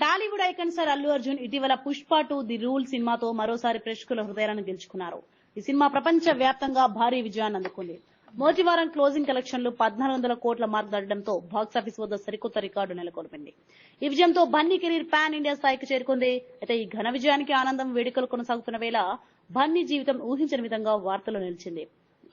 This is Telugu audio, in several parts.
టాలీవుడ్ ఐకన్ సార్ అల్లు అర్జున్ ఇటీవల పుష్ప టూ ది రూల్ సినిమాతో మరోసారి ప్రేక్షకుల హృదయాలను గెలుచుకున్నారు. ఈ సినిమా ప్రపంచ వ్యాప్తంగా భారీ విజయాన్ని అందుకుంది. మొదటి వారం క్లోజింగ్ కలెక్షన్లు పద్నాలుగు వందల కోట్ల మార్క్ దాటడంతో బాక్సాఫీస్ వద్ద సరికొత్త రికార్డు నెలకొల్పింది. ఈ విజయంతో బన్నీ కెరీర్ పాన్ ఇండియా స్థాయికి చేరుకుంది. అయితే ఈ ఘన విజయానికి ఆనందం వేడుకలు కొనసాగుతున్న వేళ బన్నీ జీవితం ఊహించని విధంగా వార్తల్లో నిలిచింది.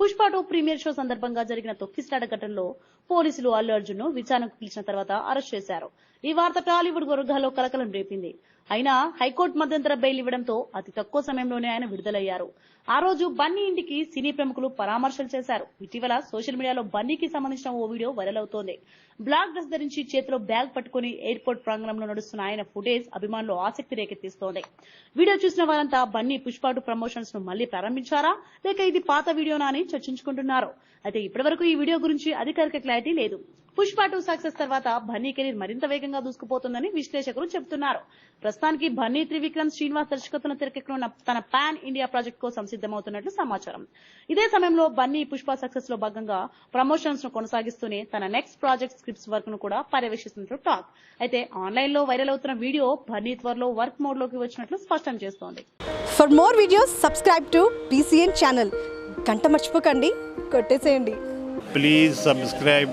పుష్ప టూ ప్రీమియర్ షో సందర్భంగా జరిగిన తొక్కిసలాట ఘటనలో పోలీసులు అల్లు అర్జున్ను విచారణకు పిలిచిన తర్వాత అరెస్ట్ చేశారు. ఈ వార్త టాలీవుడ్ వర్గాల్లో కలకలం రేపింది. అయినా హైకోర్టు మధ్యంతర బెయిల్ ఇవ్వడంతో అతి తక్కువ సమయంలోనే ఆయన విడుదలయ్యారు. ఆ రోజు బన్నీ ఇంటికి సినీ ప్రముఖులు పరామర్శలు చేశారు. ఇటీవల సోషల్ మీడియాలో బన్నీకి సంబంధించిన ఓ వీడియో వైరల్ అవుతోంది. బ్లాక్ డ్రెస్ ధరించి చేతిలో బ్యాగ్ పట్టుకుని ఎయిర్పోర్ట్ ప్రాంగణంలో నడుస్తున్న ఆయన ఫుటేజ్ అభిమానులు ఆసక్తి రేకెత్తిస్తోంది. వీడియో చూసిన వారంతా బన్నీ పుష్పాటు ప్రమోషన్స్ను మళ్ళీ ప్రారంభించారా? లేక ఇది పాత వీడియోనా అని చర్చించుకుంటున్నారు. అయితే ఇప్పటివరకు ఈ వీడియో గురించి అధికారిక క్లారిటీ లేదు. పుష్ప టూ సక్సెస్ తర్వాత బన్నీ కెరీర్ మరింత వేగంగా దూసుకుపోతుందని విశ్లేషకులు చెబుతున్నారు. ప్రస్తుతానికి బన్నీ త్రివిక్రమ్ శ్రీనివాస్ దర్శకత్వంలో తెరకెక్కనున్న తన పాన్ ఇండియా ప్రాజెక్ట్ కోసం సిద్దమవుతున్నట్లు సమాచారం. ఇదే సమయంలో బన్నీ పుష్ప సక్సెస్లో భాగంగా ప్రమోషన్స్ను కొనసాగిస్తూనే తన నెక్స్ట్ ప్రాజెక్ట్ స్క్రిప్ట్స్ వర్క్ను కూడా పర్యవేక్షిస్తున్నట్లు టాక్. అయితే ఆన్లైన్లో వైరల్ అవుతున్న వీడియో బన్నీ త్వరలో వర్క్ మోడ్లోకి వచ్చినట్లు స్పష్టం చేస్తోంది. For more videos subscribe to BCN channel గంట మర్చిపోకండి. కొట్టేసేయండి. Please subscribe